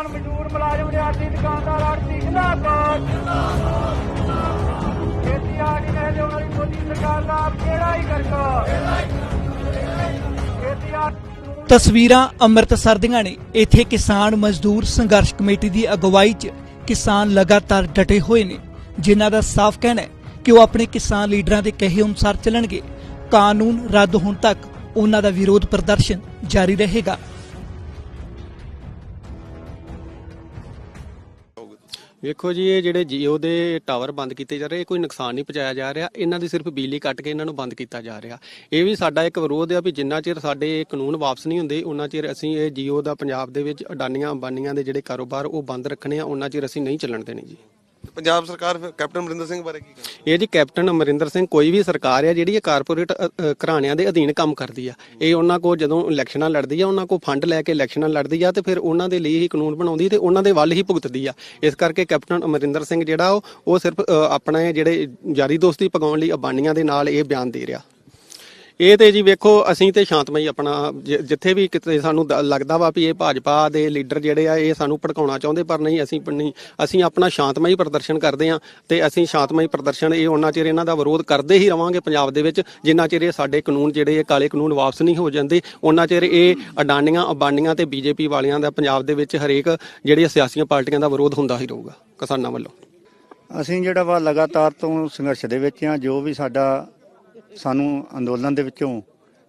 ਕਿਸਾਨ ਮਜ਼ਦੂਰ ਮੁਲਾਜ਼ਮ ਵਿਦਿਆਰਥੀ ਦੁਕਾਨਦਾਰ ਆੜਤੀ ਜਿੰਦਾਬਾਦ। ਖੇਤੀਬਾੜੀ ਨੇ ਜੋ ਵਾਲੀ ਮੋਦੀ ਸਰਕਾਰ ਦਾ ਕਿਹੜਾ ਹੀ ਕਰਕਾ ਖੇਤੀਬਾੜੀ ਤਸਵੀਰਾਂ ਅੰਮ੍ਰਿਤਸਰ ਦੀਆਂ ਨੇ। ਇੱਥੇ ਕਿਸਾਨ ਮਜ਼ਦੂਰ ਸੰਘਰਸ਼ ਕਮੇਟੀ ਦੀ ਅਗਵਾਈ 'ਚ ਕਿਸਾਨ ਲਗਾਤਾਰ ਡਟੇ ਹੋਏ ਨੇ। ਜਿਨ੍ਹਾਂ ਦਾ ਸਾਫ਼ ਕਹਿਣਾ ਹੈ ਕਿ ਉਹ ਆਪਣੇ ਕਿਸਾਨ ਲੀਡਰਾਂ ਦੇ ਕਹੇ ਅਨੁਸਾਰ ਚੱਲਣਗੇ। ਕਾਨੂੰਨ ਰੱਦ ਹੋਣ ਤੱਕ ਉਹਨਾਂ ਦਾ ਵਿਰੋਧ ਪ੍ਰਦਰਸ਼ਨ ਜਾਰੀ ਰਹੇਗਾ। ਵੇਖੋ ਜੀ, ਇਹ ਜਿਹੜੇ ਜੀਓ ਦੇ ਟਾਵਰ ਬੰਦ ਕੀਤੇ ਜਾ ਰਹੇ, ਇਹ ਕੋਈ ਨੁਕਸਾਨ ਨਹੀਂ ਪਹੁੰਚਾਇਆ ਜਾ ਰਿਹਾ। ਇਹਨਾਂ ਦੀ ਸਿਰਫ ਬਿਜਲੀ ਕੱਟ ਕੇ ਇਹਨਾਂ ਨੂੰ ਬੰਦ ਕੀਤਾ ਜਾ ਰਿਹਾ। ਇਹ ਵੀ ਸਾਡਾ ਇੱਕ ਵਿਰੋਧ ਆ ਵੀ ਜਿੰਨਾ ਚਿਰ ਸਾਡੇ ਇਹ ਕਾਨੂੰਨ ਵਾਪਸ ਨਹੀਂ ਹੁੰਦੇ, ਉਹਨਾਂ ਚਿਰ ਅਸੀਂ ਇਹ ਜੀਓ ਦਾ ਪੰਜਾਬ ਦੇ ਵਿੱਚ ਅਡਾਨੀਆਂ, ਅੰਬਾਨੀਆਂ ਦੇ ਜਿਹੜੇ ਕਾਰੋਬਾਰ, ਉਹ ਬੰਦ ਰੱਖਣੇ ਆ, ਉਹਨਾਂ ਚਿਰ ਅਸੀਂ ਨਹੀਂ ਚੱਲਣ ਦੇਣੇ ਜੀ। ਪੰਜਾਬ ਸਰਕਾਰ ਫਿਰ ਕੈਪਟਨ ਅਮਰਿੰਦਰ ਸਿੰਘ ਬਾਰੇ ਕੀ ਕਹਿੰਦੀ ਇਹ ਜੀ ਕੈਪਟਨ ਅਮਰਿੰਦਰ ਸਿੰਘ ਕੋਈ ਵੀ ਸਰਕਾਰ ਆ ਜਿਹੜੀ ਇਹ ਕਾਰਪੋਰੇਟ ਘਰਾਣਿਆਂ ਦੇ ਅਧੀਨ ਕੰਮ ਕਰਦੀ ਆ। ਇਹ ਉਹਨਾਂ ਕੋ ਜਦੋਂ ਇਲੈਕਸ਼ਨਾਂ ਲੜਦੀ ਆ, ਉਹਨਾਂ ਕੋ ਫੰਡ ਲੈ ਕੇ ਇਲੈਕਸ਼ਨਾਂ ਲੜਦੀ ਆ ਤੇ ਫਿਰ ਉਹਨਾਂ ਦੇ ਲਈ ਹੀ ਕਾਨੂੰਨ ਬਣਾਉਂਦੀ ਤੇ ਉਹਨਾਂ ਦੇ ਵੱਲ ਹੀ ਭੁਗਤਦੀ ਆ। ਇਸ ਕਰਕੇ ਕੈਪਟਨ ਅਮਰਿੰਦਰ ਸਿੰਘ ਜਿਹੜਾ ਉਹ ਉਹ ਸਿਰਫ ਆਪਣੇ ਜਿਹੜੇ ਯਾਰੀ ਦੋਸਤੀ ਪਗਾਉਣ ਲਈ ਅਬਾਨੀਆਂ ਦੇ ਨਾਲ ਇਹ ਬਿਆਨ ਦੇ ਰਿਹਾ। ਇਹ ਤੇ ਜੀ ਵੇਖੋ, ਅਸੀਂ ਤੇ ਸ਼ਾਂਤਮਈ ਆਪਣਾ, ਜ- ਜਿੱਥੇ ਵੀ ਕਿਤੇ ਸਾਨੂੰ ਦ- ਲੱਗਦਾ ਵਾ ਵੀ ਇਹ ਭਾਜਪਾ ਦੇ ਲੀਡਰ ਜਿਹੜੇ ਆ, ਇਹ ਸਾਨੂੰ ਭੜਕਾਉਣਾ ਚਾਹੁੰਦੇ, ਪਰ ਨਹੀਂ, ਅਸੀਂ ਪ- ਨਹੀਂ, ਅਸੀਂ ਆਪਣਾ ਸ਼ਾਂਤਮਈ ਪ੍ਰਦਰਸ਼ਨ ਕਰਦੇ ਆ ਤੇ ਅਸੀਂ ਸ਼ਾਂਤਮਈ ਪ੍ਰਦਰਸ਼ਨ ਇਹ ਉਹਨਾਂ ਚਿਰ ਇਹਨਾਂ ਦਾ ਵਿਰੋਧ ਕਰਦੇ ਹੀ ਰਵਾਂਗੇ ਪੰਜਾਬ ਦੇ ਵਿੱਚ, ਜਿੰਨਾ ਚਿਰ ਇਹ ਸਾਡੇ ਕਾਨੂੰਨ ਜਿਹੜੇ ਇਹ ਕਾਲੇ ਕਾਨੂੰਨ ਵਾਪਸ ਨਹੀਂ ਹੋ ਜਾਂਦੇ, ਉਹਨਾਂ ਚਿਰ ਇਹ ਅਡਾਨੀਆਂ ਅਬਾਨੀਆਂ ਤੇ ਬੀਜੇਪੀ ਵਾਲਿਆਂ ਦਾ ਪੰਜਾਬ ਦੇ ਵਿੱਚ ਹਰੇਕ ਜਿਹੜੀਆਂ ਸਿਆਸੀਆਂ ਪਾਰਟੀਆਂ ਦਾ ਵਿਰੋਧ ਹੁੰਦਾ ਹੀ ਰਹੂਗਾ, ਕਿਸਾਨਾਂ ਵੱਲੋਂ। ਅਸੀਂ ਜਿਹੜਾ ਵਾ ਲਗਾਤਾਰ ਤੋਂ ਸੰਘਰਸ਼ ਦੇ ਵਿੱਚ ਆ, ਜੋ ਵੀ ਸਾਡਾ ਸਾਨੂੰ ਅੰਦੋਲਨ ਦੇ ਵਿੱਚੋਂ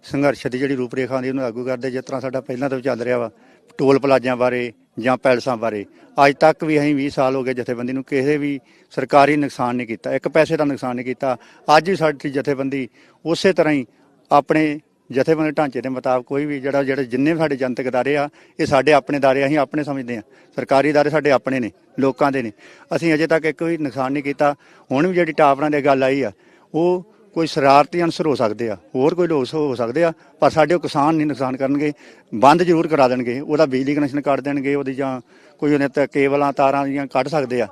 ਸੰਘਰਸ਼ ਦੀ ਜਿਹੜੀ ਰੂਪਰੇਖਾ ਦੀ ਉਹਨੂੰ ਆਗੂ ਕਰਦੇ, ਜਿਸ ਤਰ੍ਹਾਂ ਸਾਡਾ ਪਹਿਲਾਂ ਤੋਂ ਚੱਲ ਰਿਹਾ ਵਾ, ਟੋਲ ਪਲਾਜ਼ਿਆਂ ਬਾਰੇ ਜਾਂ ਪੈਲਸਾਂ ਬਾਰੇ। ਅੱਜ ਤੱਕ ਵੀ ਅਸੀਂ 20 ਸਾਲ ਹੋ ਗਏ ਜਥੇਬੰਦੀ ਨੂੰ ਕਿਸੇ ਵੀ ਸਰਕਾਰੀ ਨੁਕਸਾਨ ਨਹੀਂ ਕੀਤਾ, ਇੱਕ ਪੈਸੇ ਦਾ ਨੁਕਸਾਨ ਨਹੀਂ ਕੀਤਾ। ਅੱਜ ਵੀ ਸਾਡੀ ਜਥੇਬੰਦੀ ਉਸੇ ਤਰ੍ਹਾਂ ਹੀ ਆਪਣੇ ਜਥੇਬੰਦੀ ਢਾਂਚੇ ਦੇ ਮੁਤਾਬਕ ਕੋਈ ਵੀ ਜਿਹੜਾ, ਜਿਹੜੇ ਜਿੰਨੇ ਵੀ ਸਾਡੇ ਜਨਤਕ ਦਾਰੇ ਆ, ਇਹ ਸਾਡੇ ਆਪਣੇ ਦਾਰੇ ਅਸੀਂ ਆਪਣੇ ਸਮਝਦੇ ਆ। ਸਰਕਾਰੀ ਦਾਰੇ ਸਾਡੇ ਆਪਣੇ ਨੇ, ਲੋਕਾਂ ਦੇ ਨੇ। ਅਸੀਂ ਅਜੇ ਤੱਕ ਇੱਕ ਵੀ ਨੁਕਸਾਨ ਨਹੀਂ ਕੀਤਾ। ਹੁਣ ਵੀ ਜਿਹੜੀ ਟਾਵਰਾਂ ਦੀ ਗੱਲ ਆਈ ਆ, ਉਹ ਕੋਈ ਸ਼ਰਾਰਤੀ ਅਨਸਰ ਹੋ ਸਕਦੇ ਆ, ਹੋਰ ਕੋਈ ਲੋਕ ਹੋ ਸਕਦੇ ਆ, ਪਰ ਸਾਡੇ ਉਹ ਕਿਸਾਨ ਨਹੀਂ ਨੁਕਸਾਨ ਕਰਨਗੇ, ਬੰਦ ਜ਼ਰੂਰ ਕਰਾ ਦੇਣਗੇ, ਉਹਦਾ ਬਿਜਲੀ ਕਨੈਕਸ਼ਨ ਕੱਟ ਦੇਣਗੇ, ਉਹਦੀ ਜਾਂ ਕੋਈ ਉਹਨੇ ਤਾਂ ਕੇਬਲਾਂ, ਤਾਰਾਂ ਦੀਆਂ ਕੱਢ ਸਕਦੇ ਆ,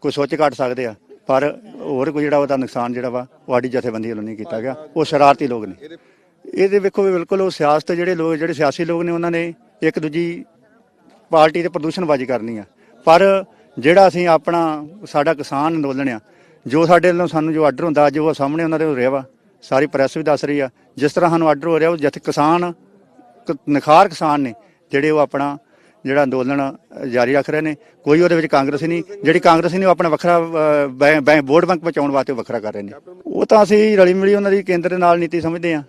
ਕੋਈ ਸੁੱਚ ਕੱਟ ਸਕਦੇ ਆ, ਪਰ ਹੋਰ ਕੋਈ ਜਿਹੜਾ ਉਹਦਾ ਨੁਕਸਾਨ ਜਿਹੜਾ ਵਾ, ਉਹ ਸਾਡੀ ਜਥੇਬੰਦੀ ਵੱਲੋਂ ਨਹੀਂ ਕੀਤਾ ਗਿਆ, ਉਹ ਸ਼ਰਾਰਤੀ ਲੋਕ ਨੇ। ਇਹਦੇ ਵੇਖੋ ਵੀ ਬਿਲਕੁਲ ਉਹ ਸਿਆਸਤ ਜਿਹੜੇ ਲੋਕ, ਜਿਹੜੇ ਸਿਆਸੀ ਲੋਕ ਨੇ, ਉਹਨਾਂ ਨੇ ਇੱਕ ਦੂਜੀ ਪਾਰਟੀ ਤੇ ਪ੍ਰਦੂਸ਼ਣਬਾਜ਼ੀ ਕਰਨੀ ਆ, ਪਰ ਜਿਹੜਾ ਅਸੀਂ ਆਪਣਾ ਸਾਡਾ ਕਿਸਾਨ ਅੰਦੋਲਨ ਆ ਜੋ ਸਾਡੇ ਵੱਲੋਂ ਸਾਨੂੰ ਜੋ ਆਰਡਰ ਹੁੰਦਾ ਅੱਜ ਉਹ ਸਾਹਮਣੇ ਉਹਨਾਂ ਦੇ ਹੋ ਰਿਹਾ ਵਾ ਸਾਰੀ ਪ੍ਰੈਸ ਵੀ ਦੱਸ ਰਹੀ ਆ। ਜਿਸ ਤਰ੍ਹਾਂ ਸਾਨੂੰ ਆਰਡਰ ਹੋ ਰਿਹਾ ਉਹ ਜਿੱਥੇ ਕਿਸਾਨ ਕ- ਨਖਾਰ ਕਿਸਾਨ ਨੇ ਜਿਹੜੇ ਉਹ ਆਪਣਾ ਜਿਹੜਾ ਅੰਦੋਲਨ ਜਾਰੀ ਰੱਖ ਰਹੇ ਨੇ ਕੋਈ ਉਹਦੇ ਵਿੱਚ ਕਾਂਗਰਸੀ ਨਹੀਂ ਜਿਹੜੀ ਕਾਂਗਰਸੀ ਨਹੀਂ ਉਹ ਆਪਣਾ ਵੱਖਰਾ ਅ, ਬੈਂ- ਬੈਂ- ਵੋਟ ਬੈਂਕ ਬਚਾਉਣ ਵਾਸਤੇ ਉਹ ਵੱਖਰਾ ਕਰ ਰਹੇ ਨੇ। ਉਹ ਤਾਂ ਅਸੀਂ ਰਲੀ ਮਿਲੀ ਉਹਨਾਂ ਦੀ ਕੇਂਦਰ ਦੇ ਨਾਲ ਨੀਤੀ ਸਮਝਦੇ ਆ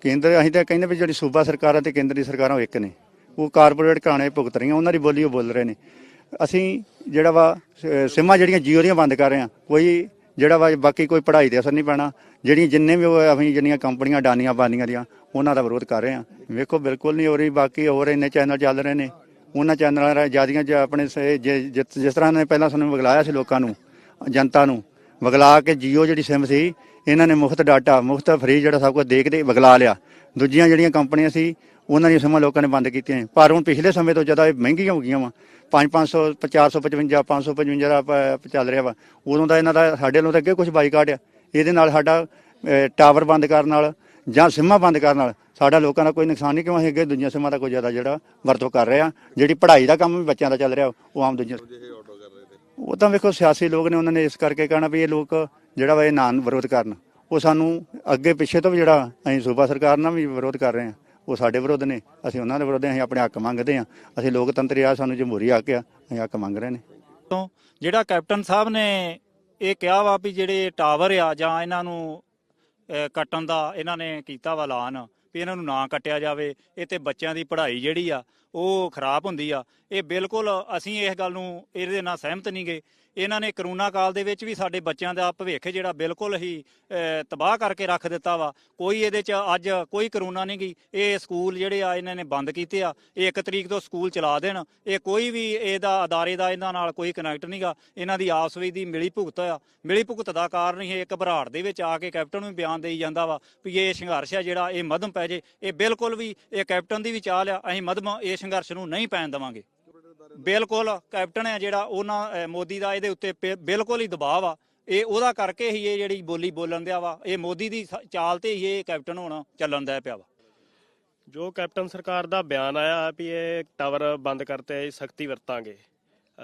ਕੇਂਦਰ ਅਸੀਂ ਤਾਂ ਕਹਿੰਦੇ ਵੀ ਜਿਹੜੀ ਸੂਬਾ ਸਰਕਾਰਾਂ ਤੇ ਕੇਂਦਰ ਦੀ ਸਰਕਾਰਾਂ ਉਹ ਇੱਕ ਨੇ। ਉਹ ਕਾਰਪੋਰੇਟ ਘਰਾਣੇ ਭੁਗਤ ਰਹੀਆਂ ਉਹਨਾਂ ਦੀ ਬੋਲੀ ਉਹ ਬੋਲ ਰਹੇ ਨੇ। ਅਸੀਂ ਜਿਹੜਾ ਵਾ ਸ- ਜਿਹੜੀਆਂ ਜੀਓ ਦੀਆਂ ਬੰਦ ਕਰ ਰਹੇ ਆ ਕੋਈ ਜਿਹੜਾ ਵਾ, ਬਾਕੀ ਕੋਈ ਪੜ੍ਹਾਈ ਤੇ ਅਸਰ ਨਹੀਂ ਪੈਣਾ। ਜਿਹੜੀਆਂ ਜਿੰਨੇ ਵੀ ਅਸੀਂ ਜਿਹੜੀਆਂ ਕੰਪਨੀਆਂ, ਡਾਨੀਆਂ ਬਾਨੀਆਂ ਦੀਆਂ, ਉਹਨਾਂ ਦਾ ਵਿਰੋਧ ਕਰ ਰਹੇ ਆ ਵੇਖੋ, ਬਿਲਕੁਲ ਨਹੀਂ ਹੋ ਰਹੀ, ਬਾਕੀ ਹੋਰ ਇੰਨੇ ਚੈਨਲ ਚੱਲ ਰਹੇ ਨੇ। ਉਹਨਾਂ ਚੈਨਲਾਂ ਰਾਹੀਂ ਜਿਆਦੀਆਂ ਜ ਆਪਣੇ ਜਿਸ ਜਿਸ ਤਰ੍ਹਾਂ ਨੇ ਪਹਿਲਾਂ ਸਾਨੂੰ ਵਗਲਾਇਆ ਸੀ ਲੋਕਾਂ ਨੂੰ, ਜਨਤਾ ਨੂੰ, ਵਗਲਾ ਕੇ ਜੀਓ ਜਿਹੜੀ ਸਿਮ ਸੀ, ਇਹਨਾਂ ਨੇ ਮੁਫਤ ਡਾਟਾ, ਮੁਫਤ ਫ੍ਰੀ ਜਿਹੜਾ ਸਭ ਕੁਝ ਦੇਖ ਦੇ, ਵਗਲਾ ਲਿਆ। ਦੂਜੀਆਂ ਜਿਹੜੀਆਂ ਕੰਪਨੀਆਂ ਸੀ ਉਹਨਾਂ ਦੀਆਂ ਸਿਮਾਂ ਲੋਕਾਂ ਨੇ ਬੰਦ ਕੀਤੀਆਂ ਪਰ ਹੁਣ ਪਿਛਲੇ ਸਮੇਂ ਤੋਂ ਜ਼ਿਆਦਾ ਇਹ ਮਹਿੰਗੀਆਂ ਹੋ ਗਈਆਂ ਵਾ। 5-500 455 555 ਦਾ ਪ- ਚੱਲ ਰਿਹਾ ਵਾ। ਉਦੋਂ ਦਾ ਇਹਨਾਂ ਦਾ ਸਾਡੇ ਵੱਲੋਂ ਤਾਂ ਅੱਗੇ ਕੁਝ ਬਾਈਕਾਟ ਆ। ਇਹਦੇ ਨਾਲ ਸਾਡਾ ਟਾਵਰ ਬੰਦ ਕਰਨ ਨਾਲ ਜਾਂ ਸਿਮਾਂ ਬੰਦ ਕਰਨ ਨਾਲ ਸਾਡਾ ਲੋਕਾਂ ਦਾ ਕੋਈ ਨੁਕਸਾਨ ਨਹੀਂ ਕਿਉਂ ਅਸੀਂ ਅੱਗੇ ਦੂਜੀਆਂ ਸਿਮਾਂ ਦਾ ਕੋਈ ਜ਼ਿਆਦਾ ਜਿਹੜਾ ਵਰਤੋਂ ਕਰ ਰਹੇ। ਆ ਜਿਹੜੀ ਪੜ੍ਹਾਈ ਦਾ ਕੰਮ ਵੀ ਬੱਚਿਆਂ ਦਾ ਚੱਲ ਰਿਹਾ ਉਹ ਆਮ ਦੂਜੀਆਂ ਉਹ ਤਾਂ। ਵੇਖੋ ਸਿਆਸੀ ਲੋਕ ਨੇ ਉਹਨਾਂ ਨੇ ਇਸ ਕਰਕੇ ਕਹਿਣਾ ਵੀ ਇਹ ਲੋਕ ਜਿਹੜਾ ਵਾ ਇਹ ਨਾਂ ਵਿਰੋਧ ਕਰਨ। ਉਹ ਸਾਨੂੰ ਅੱਗੇ ਪਿੱਛੇ ਤੋਂ ਵੀ ਜਿਹੜਾ ਅਸੀਂ ਸੂਬਾ ਸਰਕਾਰ ਨਾਲ ਵੀ ਵਿਰੋਧ ਕਰ ਰਹੇ ਆ ਉਹ ਸਾਡੇ ਵਿਰੁੱਧ ਨੇ। ਅਸੀਂ ਉਹਨਾਂ ਦੇ ਵਿਰੁੱਧ ਹਾਂ ਅਸੀਂ ਆਪਣੇ ਹੱਕ ਮੰਗਦੇ ਹਾਂ। ਅਸੀਂ ਲੋਕਤੰਤਰੀ ਆ, ਸਾਨੂੰ ਜਮਹੂਰੀ ਹੱਕ ਆ, ਅਸੀਂ ਹੱਕ ਮੰਗ ਰਹੇ ਨੇ। ਤੋਂ ਜਿਹੜਾ ਕੈਪਟਨ ਸਾਹਿਬ ਨੇ ਇਹ ਕਿਹਾ ਵਾ ਵੀ ਜਿਹੜੇ ਟਾਵਰ ਆ ਜਾਂ ਇਹਨਾਂ ਨੂੰ ਕੱਟਣ ਦਾ ਇਹਨਾਂ ਨੇ ਕੀਤਾ ਵਾ ਐਲਾਨ ਵੀ ਇਹਨਾਂ ਨੂੰ ਨਾ ਕੱਟਿਆ ਜਾਵੇ, ਇਹ ਤੇ ਬੱਚਿਆਂ ਦੀ ਪੜ੍ਹਾਈ ਜਿਹੜੀ ਆ, ਉਹ ਖਰਾਬ ਹੁੰਦੀ ਆ। ਇਹ ਬਿਲਕੁਲ ਅਸੀਂ ਇਸ ਗੱਲ ਨੂੰ ਇਹਦੇ ਨਾਲ ਸਹਿਮਤ ਨਹੀਂ ਗਏ ਇਹਨਾਂ ਨੇ ਕਰੋਨਾ ਕਾਲ ਦੇ ਵਿੱਚ ਵੀ ਸਾਡੇ ਬੱਚਿਆਂ ਦਾ ਭਵਿੱਖ ਜਿਹੜਾ ਬਿਲਕੁਲ ਹੀ ਤਬਾਹ ਕਰਕੇ ਰੱਖ ਦਿੱਤਾ ਵਾ। ਕੋਈ ਇਹਦੇ ਚ ਅੱਜ ਕੋਈ ਕਰੋਨਾ ਨਹੀਂ ਗਈ। ਇਹ ਸਕੂਲ ਜਿਹੜੇ ਆ, ਇਹਨਾਂ ਨੇ ਬੰਦ ਕੀਤੇ ਆ। ਇਹ ਇੱਕ ਤਰੀਕ ਤੋਂ ਸਕੂਲ ਚਲਾ ਦੇਣ। ਇਹ ਕੋਈ ਵੀ ਇਹਦਾ ਅਦਾਰੇ ਦਾ ਇਹਨਾਂ ਨਾਲ ਕੋਈ ਕਨੈਕਟ ਨਹੀਂਗਾ ਇਹਨਾਂ ਦੀ ਆਪਸ ਵਿੱਚ ਦੀ ਮਿਲੀ ਭੁਗਤ ਆ। ਮਿਲੀ ਭੁਗਤ ਦਾ ਕਾਰਨ ਹੀ ਇਹ ਘਬਰਾਹਟ ਦੇ ਵਿੱਚ ਆ ਕੇ ਕੈਪਟਨ ਨੂੰ ਬਿਆਨ ਦੇਈ ਜਾਂਦਾ ਵਾ ਵੀ ਇਹ ਸੰਘਰਸ਼ ਆ ਜਿਹੜਾ ਇਹ ਮਧਮ ਪੈ ਜੇ। ਇਹ ਬਿਲਕੁਲ ਵੀ ਇਹ ਕੈਪਟਨ ਦੀ ਵੀ ਚਾਲ ਆ। ਅਸੀਂ ਮਧਮ ਇਹ ਸੰਘਰਸ਼ ਨੂੰ ਨਹੀਂ ਪੈਣ ਦੇਵਾਂਗੇ। ਬਿਲਕੁਲ ਕੈਪਟਨ ਹੈ ਜਿਹੜਾ, ਉਹਨਾਂ ਮੋਦੀ ਦਾ ਇਹਦੇ ਉੱਤੇ ਬਿਲਕੁਲ ਹੀ ਦਬਾਅ ਆ ਇਹ ਉਹਦਾ ਕਰਕੇ ਹੀ ਇਹ ਜਿਹੜੀ ਬੋਲੀ ਬੋਲਣ ਦਿਆ ਵਾ, ਇਹ ਮੋਦੀ ਦੀ ਚਾਲ ਤੇ ਹੀ ਇਹ ਕੈਪਟਨ ਹੁਣ ਚੱਲਣ ਦਾ ਪਿਆ ਵਾ। ਜੋ ਕੈਪਟਨ ਸਰਕਾਰ ਦਾ ਬਿਆਨ ਆਇਆ ਵੀ ਇਹ ਟਾਵਰ ਬੰਦ ਕਰਤੇ, ਸਖਤੀ ਵਰਤਾਂਗੇ।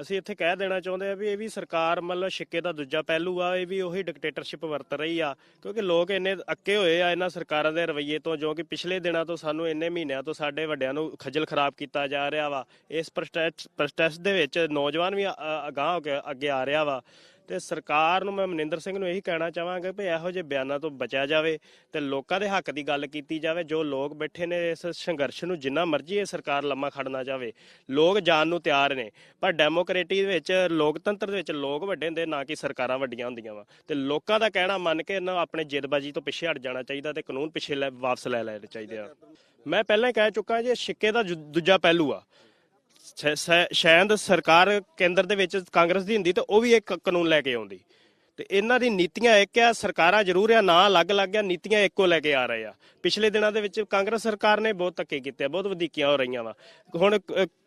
ਅਸੀਂ ਇੱਥੇ ਕਹਿ ਦੇਣਾ ਚਾਹੁੰਦੇ ਆ ਵੀ ਇਹ ਵੀ ਸਰਕਾਰ ਮਤਲਬ ਸਿੱਕੇ ਦਾ ਦੂਜਾ ਪਹਿਲੂ ਆ, ਇਹ ਵੀ ਉਹੀ ਡਿਕਟੇਟਰਸ਼ਿਪ ਵਰਤ ਰਹੀ ਆ। ਕਿਉਂਕਿ ਲੋਕ ਇੰਨੇ ਅੱਕੇ ਹੋਏ ਆ ਇਹਨਾਂ ਸਰਕਾਰਾਂ ਦੇ ਰਵਈਏ ਤੋਂ, ਜੋ ਕਿ ਪਿਛਲੇ ਦਿਨਾਂ ਤੋਂ ਸਾਨੂੰ ਇੰਨੇ ਮਹੀਨਿਆਂ ਤੋਂ ਸਾਡੇ ਵੱਡਿਆਂ ਨੂੰ ਖੱਜਲ ਖਰਾਬ ਕੀਤਾ ਜਾ ਰਿਹਾ ਵਾ। ਇਸ ਪ੍ਰੋਟੈਸਟ ਪ੍ਰੋਟੈਸਟ ਦੇ ਵਿੱਚ ਨੌਜਵਾਨ ਵੀ ਅ- ਅਗਾਂਹ ਹੋ ਕੇ ਅੱਗੇ ਆ ਰਿਹਾ ਵਾ। ਤੇ ਸਰਕਾਰ ਨੂੰ ਮੈਂ ਮਨਿੰਦਰ ਸਿੰਘ ਨੂੰ ਇਹੀ ਕਹਿਣਾ ਚਾਹਾਂਗਾ ਵੀ ਇਹੋ ਜਿਹੇ ਬਿਆਨਾਂ ਤੋਂ ਬਚਿਆ ਜਾਵੇ ਤੇ ਲੋਕਾਂ ਦੇ ਹੱਕ ਦੀ ਗੱਲ ਕੀਤੀ ਜਾਵੇ, ਜੋ ਲੋਕ ਬੈਠੇ ਨੇ ਇਸ ਸੰਘਰਸ਼ ਨੂੰ ਜਿੰਨਾ ਮਰਜ਼ੀ ਇਹ ਸਰਕਾਰ ਲੰਮਾ ਖੜਨਾ ਚਾਵੇ ਲੋਕ ਜਾਣ ਨੂੰ ਤਿਆਰ ਨੇ, ਪਰ ਡੈਮੋਕ੍ਰੇਟੀ ਦੇ ਵਿੱਚ, ਲੋਕਤੰਤਰ ਦੇ ਵਿੱਚ ਲੋਕ ਵੱਡੇ ਹੁੰਦੇ, ਨਾ ਕਿ ਸਰਕਾਰਾਂ ਵੱਡੀਆਂ ਹੁੰਦੀਆਂ ਵਾ। ਤੇ ਲੋਕਾਂ ਦਾ ਕਹਿਣਾ ਮੰਨ ਕੇ ਨਾ ਆਪਣੇ ਜਿੱਦਬਾਜੀ ਤੋਂ ਪਿੱਛੇ ਹਟ ਜਾਣਾ ਚਾਹੀਦਾ ਤੇ ਕਾਨੂੰਨ ਪਿੱਛੇ ਲੈ, ਵਾਪਸ ਲੈ ਲੈਣੇ ਚਾਹੀਦੇ ਆ। ਮੈਂ ਪਹਿਲਾਂ ਹੀ ਕਹਿ ਚੁੱਕਾ ਜੇ ਸਿੱਕੇ ਦਾ, ਦੂਜਾ ਪਹਿਲੂ ਆ ਸ਼ਾਇਦ ਸਰਕਾਰ ਕੇਂਦਰ ਦੇ ਵਿੱਚ ਕਾਂਗਰਸ ਦੀ ਹੁੰਦੀ ਤਾਂ ਉਹ ਵੀ ਇੱਕ ਕਾਨੂੰਨ ਲੈ ਕੇ ਆਉਂਦੀ। ਤੇ ਇਹਨਾਂ ਦੀ ਨੀਤੀਆਂ ਇੱਕ ਆ, ਸਰਕਾਰਾਂ ਜ਼ਰੂਰ ਆ ਨਾ ਅਲੱਗ-ਅਲੱਗ ਆ, ਨੀਤੀਆਂ ਇੱਕੋ ਲੈ ਕੇ ਆ ਰਹੇ ਆ। ਪਿਛਲੇ ਦਿਨਾਂ ਦੇ ਵਿੱਚ ਕਾਂਗਰਸ ਸਰਕਾਰ ਨੇ ਬਹੁਤ ਧੱਕੇ ਕੀਤੇ ਆ, ਬਹੁਤ ਵਧੀਕੀਆਂ ਹੋ ਰਹੀਆਂ ਵਾ। ਹੁਣ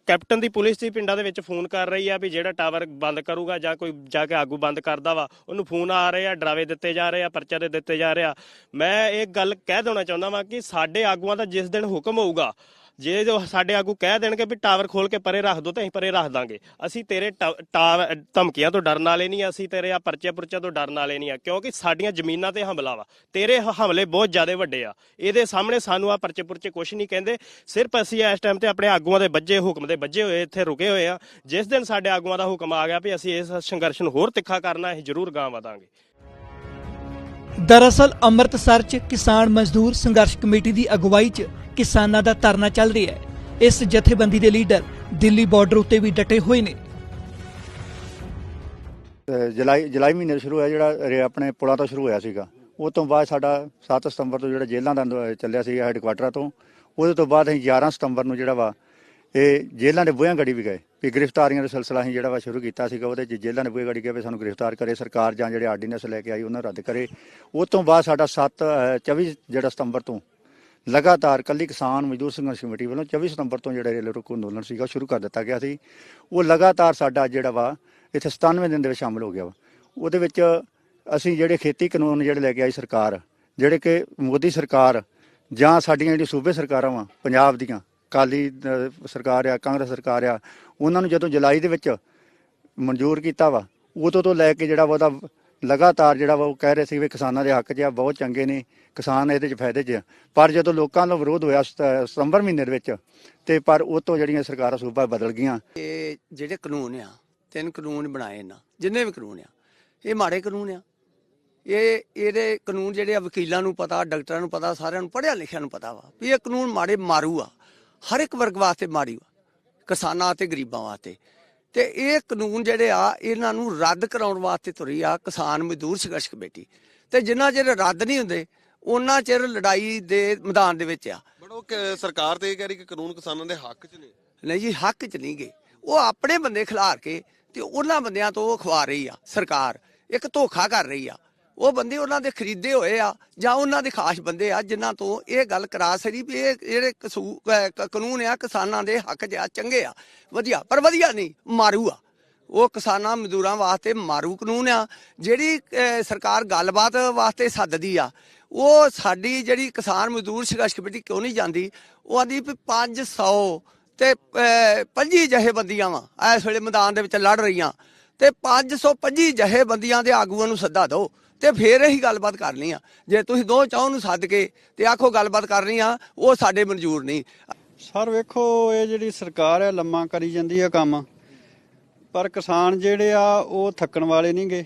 ਕੈਪਟਨ ਦੀ ਪੁਲਿਸ ਦੀ ਪਿੰਡਾਂ ਦੇ ਵਿੱਚ ਫੋਨ ਕਰ ਰਹੀ ਆ ਵੀ ਜਿਹੜਾ ਟਾਵਰ ਬੰਦ ਕਰੂਗਾ ਜਾਂ ਕੋਈ ਜਾ ਕੇ ਆਗੂ ਬੰਦ ਕਰਦਾ ਵਾ, ਉਹਨੂੰ ਫੋਨ ਆ ਰਹੇ ਆ, ਡਰਾਵੇ ਦਿੱਤੇ ਜਾ ਰਹੇ ਆ, ਪਰਚਾ ਦੇ ਦਿੱਤੇ ਜਾ ਰਹੇ ਆ। ਮੈਂ ਇਹ ਗੱਲ ਕਹਿ ਦੇਣਾ ਚਾਹੁੰਦਾ ਵਾਂ ਕਿ ਸਾਡੇ ਆਗੂਆਂ ਦਾ ਜਿਸ ਦਿਨ ਹੁਕਮ ਹੋਊਗਾ ਜੇ ਜੋ ਸਾਡੇ ਆਗੂ ਕਹਿ ਦੇਣਗੇ ਵੀ ਟਾਵਰ ਖੋਲ ਕੇ ਪਰੇ ਰੱਖ ਦੋ ਤਾਂ ਅਸੀਂ ਪਰੇ ਰੱਖ ਦਾਂਗੇ। ਅਸੀਂ ਤੇਰੇ ਟਾਵਰ ਧਮਕੀਆਂ ਤੋਂ ਡਰਨ ਵਾਲੇ ਨਹੀਂ ਅਸੀਂ ਤੇਰੇ ਆ ਪਰਚੇ ਪੁਰਚੇ ਤੋਂ ਡਰਨ ਵਾਲੇ ਨਹੀਂ ਆ, ਕਿਉਂਕਿ ਸਾਡੀਆਂ ਜ਼ਮੀਨਾਂ ਤੇ ਹਮਲਾ ਵਾ। ਤੇਰੇ ਹਮਲੇ ਬਹੁਤ ਜ਼ਿਆਦਾ ਵੱਡੇ ਆ। ਇਹਦੇ ਸਾਹਮਣੇ ਸਾਨੂੰ ਆ ਪਰਚੇ ਪੁਰਚੇ ਕੁਝ ਨਹੀਂ ਕਹਿੰਦੇ। ਸਿਰਫ ਅਸੀਂ ਇਸ ਟਾਈਮ ਤੇ ਆਪਣੇ ਆਗੂਆਂ ਦੇ ਬੱਜੇ ਹੁਕਮ ਦੇ ਬੱਜੇ ਹੋਏ, ਇੱਥੇ ਰੁਕੇ ਹੋਏ ਆ। ਜਿਸ ਦਿਨ ਸਾਡੇ ਆਗੂਆਂ ਦਾ ਹੁਕਮ ਆ ਗਿਆ ਵੀ ਅਸੀਂ ਇਸ ਸੰਘਰਸ਼ ਨੂੰ ਹੋਰ ਤਿੱਖਾ ਕਰਨਾ, ਅਸੀਂ ਜ਼ਰੂਰ ਗਾਂ ਵਧਾਂਗੇ। ਦਰਅਸਲ ਅੰਮ੍ਰਿਤਸਰ 'ਚ ਕਿਸਾਨ ਮਜ਼ਦੂਰ ਸੰਘਰਸ਼ ਕਮੇਟੀ ਦੀ ਅਗਵਾਈ 'ਚ ਕਿਸਾਨਾਂ ਦਾ ਧਰਨਾ ਚੱਲ ਰਿਹਾ ਹੈ। ਇਸ ਜਥੇਬੰਦੀ ਦੇ ਲੀਡਰ ਦਿੱਲੀ ਬਾਰਡਰ ਉੱਤੇ ਵੀ ਡਟੇ ਹੋਏ ਨੇ। ਜੁਲਾਈ ਜੁਲਾਈ ਮਹੀਨੇ ਤੋਂ ਸ਼ੁਰੂ ਹੋਇਆ ਜਿਹੜਾ ਆਪਣੇ ਪੁਲਾਂ ਤੋਂ ਸ਼ੁਰੂ ਹੋਇਆ ਸੀਗਾ। ਉਹ ਤੋਂ ਬਾਅਦ ਸਾਡਾ 7 ਸਤੰਬਰ ਤੋਂ ਜਿਹੜਾ ਜੇਲ੍ਹਾਂ ਦਾ ਚੱਲਿਆ ਸੀਗਾ ਹੈੱਡਕੁਆਟਰਾਂ ਤੋਂ, ਉਹਦੇ ਤੋਂ ਬਾਅਦ ਅਸੀਂ 11 ਸਤੰਬਰ ਨੂੰ ਜਿਹੜਾ ਵਾ, ਇਹ ਜੇਲ੍ਹਾਂ ਦੇ ਬੂਹਿਆਂ ਗੜੀ ਵੀ ਗਏ। ਵੀ ਗ੍ਰਿਫਤਾਰੀਆਂ ਦਾ ਸਿਲਸਿਲਾ ਅਸੀਂ ਜਿਹੜਾ ਵਾ ਸ਼ੁਰੂ ਕੀਤਾ ਸੀਗਾ, ਉਹਦੇ ਚ ਜੇਲ੍ਹਾਂ ਦੇ ਬੂਹੇ ਗੜੀ ਗਏ ਵੀ ਸਾਨੂੰ ਗ੍ਰਿਫਤਾਰ ਕਰੇ, ਸਰਕਾਰ ਜਾਂ ਜਿਹੜੇ ਆਰਡੀਨੈਂਸ ਲੈ ਕੇ ਆਈ, ਉਹਨਾਂ ਰੱਦ ਕਰੇ। ਉਹ ਤੋਂ ਬਾਅਦ ਸਾਡਾ 7 24 ਜਿਹੜਾ ਸਤੰਬਰ ਤੋਂ ਲਗਾਤਾਰ ਕੱਲੀ ਕਿਸਾਨ ਮਜ਼ਦੂਰ ਸੰਘਰਸ਼ ਕਮੇਟੀ ਵੱਲੋਂ 24 ਸਤੰਬਰ ਤੋਂ ਜਿਹੜਾ ਰੇਲ ਰੋਕੋ ਅੰਦੋਲਨ ਸੀਗਾ ਉਹ ਸ਼ੁਰੂ ਕਰ ਦਿੱਤਾ ਗਿਆ ਸੀ। ਉਹ ਲਗਾਤਾਰ ਸਾਡਾ ਜਿਹੜਾ ਵਾ ਇੱਥੇ 97 ਦਿਨ ਦੇ ਵਿੱਚ ਸ਼ਾਮਲ ਹੋ ਗਿਆ ਵਾ। ਉਹਦੇ ਵਿੱਚ ਅਸੀਂ ਜਿਹੜੇ ਖੇਤੀ ਕਾਨੂੰਨ ਜਿਹੜੇ ਲੈ ਕੇ ਆਈ ਸਰਕਾਰ ਜਿਹੜੇ ਕਿ ਮੋਦੀ ਸਰਕਾਰ ਜਾਂ ਸਾਡੀਆਂ ਜਿਹੜੀਆਂ ਸੂਬੇ ਸਰਕਾਰਾਂ ਵਾ ਪੰਜਾਬ ਦੀਆਂ ਕਾਲੀ ਅ, ਸਰਕਾਰ ਆ ਕਾਂਗਰਸ ਸਰਕਾਰ ਆ ਉਹਨਾਂ ਨੂੰ ਜਦੋਂ ਜੁਲਾਈ ਦੇ ਵਿੱਚ ਮਨਜ਼ੂਰ ਕੀਤਾ ਵਾ ਉਦੋਂ ਤੋਂ ਲੈ ਕੇ ਜਿਹੜਾ ਵਾ ਉਹਦਾ ਲਗਾਤਾਰ ਜਿਹੜਾ ਵਾ ਉਹ ਕਹਿ ਰਹੇ ਸੀ ਵੀ ਕਿਸਾਨਾਂ ਦੇ ਹੱਕ 'ਚ ਆ, ਬਹੁਤ ਚੰਗੇ ਨੇ, ਕਿਸਾਨ ਇਹਦੇ 'ਚ ਫਾਇਦੇ 'ਚ ਆ। ਪਰ ਜਦੋਂ ਲੋਕਾਂ ਦਾ ਵਿਰੋਧ ਹੋਇਆ ਸਤ- ਸਤੰਬਰ ਮਹੀਨੇ ਦੇ ਵਿੱਚ ਤੇ ਪਰ ਉਹ ਤੋਂ ਜਿਹੜੀਆਂ ਸਰਕਾਰਾਂ ਸੂਬਾ ਬਦਲ ਗਈਆਂ। ਇਹ ਜਿਹੜੇ ਕਾਨੂੰਨ ਆ, ਤਿੰਨ ਕਾਨੂੰਨ ਬਣਾਏ ਨਾ, ਜਿੰਨੇ ਵੀ ਕਾਨੂੰਨ ਆ, ਇਹ ਮਾੜੇ ਕਾਨੂੰਨ ਆ। ਇਹ, ਇਹਦੇ ਕਾਨੂੰਨ ਜਿਹੜੇ ਆ ਵਕੀਲਾਂ ਨੂੰ ਪਤਾ, ਡਾਕਟਰਾਂ ਨੂੰ ਪਤਾ, ਸਾਰਿਆਂ ਨੂੰ ਪੜ੍ਹਿਆ ਲਿਖਿਆ ਨੂੰ ਪਤਾ ਵਾ ਵੀ ਇਹ ਕਾਨੂੰਨ ਮਾੜੇ ਮਾਰੂ ਆ, ਹਰ ਇੱਕ ਵਰਗ ਵਾਸਤੇ ਮਾੜੀ ਆ ਕਿਸਾਨਾਂ ਤੇ ਗਰੀਬਾਂ ਵਾਸਤੇ। ਤੇ ਇਹ ਕਾਨੂੰਨ ਜਿਹੜੇ ਆ ਇਹਨਾਂ ਨੂੰ ਰੱਦ ਕਰਾਉਣ ਵਾਸਤੇ ਤੁਰੀ ਆ ਕਿਸਾਨ ਮਜ਼ਦੂਰ ਸੰਘਰਸ਼ ਕਮੇਟੀ। ਤੇ ਜਿੰਨਾ ਚਿਰ ਰੱਦ ਨਹੀਂ ਹੁੰਦੇ ਉਹਨਾਂ ਚਿਰ ਲੜਾਈ ਦੇ ਮੈਦਾਨ ਦੇ ਵਿੱਚ ਆ। ਕ- ਸਰਕਾਰ ਤੇ ਇਹ ਕਹਿ ਰਹੀ ਕਿ ਕਾਨੂੰਨ ਕਿਸਾਨਾਂ ਦੇ ਹੱਕ 'ਚ ਨੇ। ਨਹੀਂ ਜੀ ਹੱਕ ਚ ਨਹੀਂ ਗਏ ਉਹ ਆਪਣੇ ਬੰਦੇ ਖਿਲਾਰ ਕੇ ਤੇ ਉਹਨਾਂ ਬੰਦਿਆਂ ਤੋਂ ਉਹ ਖਵਾ ਰਹੀ ਆ ਸਰਕਾਰ। ਇੱਕ ਧੋਖਾ ਕਰ ਰਹੀ ਆ। ਉਹ ਬੰਦੇ ਉਹਨਾਂ ਦੇ ਖਰੀਦੇ ਹੋਏ ਆ ਜਾਂ ਉਹਨਾਂ ਦੇ ਖਾਸ ਬੰਦੇ ਆ ਜਿਨ੍ਹਾਂ ਤੋਂ ਇਹ ਗੱਲ ਕਰਾ ਸਰੀ ਵੀ ਇਹ ਜਿਹੜੇ ਕਸੂ- ਕ- ਕਾਨੂੰਨ ਆ ਕਿਸਾਨਾਂ ਦੇ ਹੱਕ 'ਚ ਆ, ਚੰਗੇ ਆ, ਵਧੀਆ, ਪਰ ਵਧੀਆ ਨਹੀਂ, ਮਾਰੂ ਆ। ਉਹ ਕਿਸਾਨਾਂ ਮਜ਼ਦੂਰਾਂ ਵਾਸਤੇ ਮਾਰੂ ਕਾਨੂੰਨ ਆ, ਜਿਹੜੀ ਸਰਕਾਰ ਗੱਲਬਾਤ ਵਾਸਤੇ ਸੱਦਦੀ ਆ, ਉਹ ਸਾਡੀ ਜਿਹੜੀ ਕਿਸਾਨ ਮਜ਼ਦੂਰ ਸੰਘਰਸ਼ ਕਮੇਟੀ ਕਿਉਂ ਨਹੀਂ ਜਾਂਦੀ? ਉਹ ਆਂਦੀ ਵੀ 500 ਤੇ 25 ਜਹੇਬੰਦੀਆਂ ਵਾ, ਇਸ ਵੇਲੇ ਮੈਦਾਨ ਦੇ ਵਿੱਚ ਲੜ ਰਹੀਆਂ, ਤੇ 525 ਜਹੇਬੰਦੀਆਂ ਦੇ ਆਗੂਆਂ ਨੂੰ ਸੱਦਾ ਦਿਓ। ਤੇ ਫੇਰ ਇਹੀ ਗੱਲਬਾਤ ਕਰਨੀ ਆ। ਜੇ ਤੁਸੀਂ ਦੋ ਚਾਹੋ ਨੂੰ ਸੱਦ ਕੇ ਤੇ ਆਖੋ ਗੱਲਬਾਤ ਕਰਨੀ ਆ ਉਹ ਸਾਡੇ ਮਨਜ਼ੂਰ ਨਹੀਂ। ਸਰ ਵੇਖੋ ਇਹ ਜਿਹੜੀ ਸਰਕਾਰ ਹੈ ਲੰਮਾ ਕਰੀ ਜਾਂਦੀ ਹੈ ਕੰਮ। ਪਰ ਕਿਸਾਨ ਜਿਹੜੇ ਆ ਉਹ ਥੱਕਣ ਵਾਲੇ ਨਹੀਂਗੇ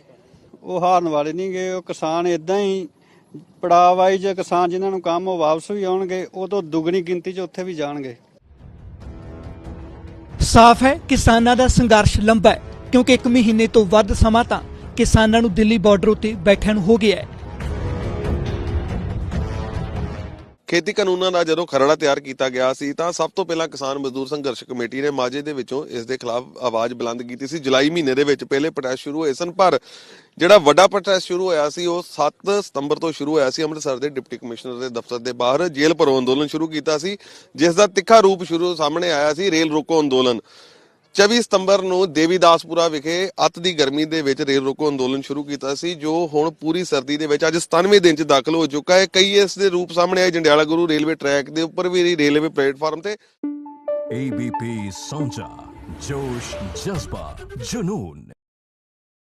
ਉਹ ਹਾਰਨ ਵਾਲੇ ਨਹੀਂਗੇ ਉਹ ਕਿਸਾਨ ਇਦਾਂ ਹੀ ਪੜਾਅ ਵਾਈਜ਼ ਕਿਸਾਨ ਜਿਨ੍ਹਾਂ ਨੂੰ ਕੰਮ ਉਹ ਵਾਪਸ ਵੀ ਆਉਣਗੇ ਉਹ ਤੋਂ ਦੁੱਗਣੀ ਗਿਣਤੀ 'ਚ ਉੱਥੇ ਵੀ ਜਾਣਗੇ। ਸਾਫ਼ ਹੈ ਕਿਸਾਨਾਂ ਦਾ ਸੰਘਰਸ਼ ਲੰਬਾ ਹੈ ਕਿਉਂਕਿ ਇੱਕ ਮਹੀਨੇ ਤੋਂ ਵੱਧ ਸਮਾਂ ਤਾਂ ਕਿਸਾਨਾਂ ਨੂੰ ਦਿੱਲੀ ਬਾਰਡਰ ਉੱਤੇ ਬੈਠਿਆਂ ਹੋ ਗਿਆ ਹੈ। ਖੇਤੀ ਕਾਨੂੰਨਾਂ ਦਾ ਜਦੋਂ ਖਰੜਾ ਤਿਆਰ ਕੀਤਾ ਗਿਆ ਸੀ, ਤਾਂ ਸਭ ਤੋਂ ਪਹਿਲਾਂ ਕਿਸਾਨ ਮਜ਼ਦੂਰ ਸੰਘਰਸ਼ ਕਮੇਟੀ ਨੇ ਮਾਝੇ ਦੇ ਵਿੱਚੋਂ ਇਸ ਦੇ ਖਿਲਾਫ ਆਵਾਜ਼ ਬੁਲੰਦ ਕੀਤੀ ਸੀ। ਜੁਲਾਈ ਮਹੀਨੇ ਦੇ ਵਿੱਚ ਪਹਿਲੇ ਪ੍ਰੋਟੈਸਟ ਸ਼ੁਰੂ ਹੋਏ ਸਨ, ਪਰ ਜਿਹੜਾ ਵੱਡਾ ਪ੍ਰੋਟੈਸਟ ਸ਼ੁਰੂ ਹੋਇਆ ਸੀ, ਉਹ 7 ਸਤੰਬਰ ਤੋਂ ਸ਼ੁਰੂ ਹੋਇਆ ਸੀ। ਅੰਮ੍ਰਿਤਸਰ ਦੇ ਡਿਪਟੀ ਕਮਿਸ਼ਨਰ ਦੇ ਦਫ਼ਤਰ ਦੇ ਬਾਹਰ ਜੇਲ੍ਹ ਭਰੋ ਅੰਦੋਲਨ ਸ਼ੁਰੂ ਕੀਤਾ ਸੀ, ਜਿਸ ਦਾ ਤਿੱਖਾ ਰੂਪ ਸ਼ੁਰੂ ਸਾਹਮਣੇ ਆਇਆ ਸੀ, ਰੇਲ ਰੋਕੋ ਅੰਦੋਲਨ। 24 ਸਤੰਬਰ ਨੂੰ ਦੇਵੀਦਾਸਪੁਰਾ ਵਿਖੇ ਅਤ ਦੀ ਗਰਮੀ ਦੇ ਵਿੱਚ ਰੇਲ ਰੋਕੋ ਅੰਦੋਲਨ ਸ਼ੁਰੂ ਕੀਤਾ ਸੀ, ਜੋ ਹੁਣ ਪੂਰੀ ਸਰਦੀ ਦੇ ਵਿੱਚ ਅੱਜ 97 ਦਿਨ 'ਚ ਦਾਖਲ ਹੋ ਚੁੱਕਾ ਹੈ। ਕਈ ਇਸ ਦੇ ਰੂਪ ਸਾਹਮਣੇ ਆਏ। ਜੰਡਿਆਲਾ ਗੁਰੂ ਰੇਲਵੇ ਟਰੈਕ ਦੇ ਉੱਪਰ ਵੀ ਰੇਲਵੇ ਪਲੇਟਫਾਰਮ ਤੇ। ABP ਸੌਂਚਾ, ਜੋਸ਼, ਜਜ਼ਬਾ, ਜਨੂਨ।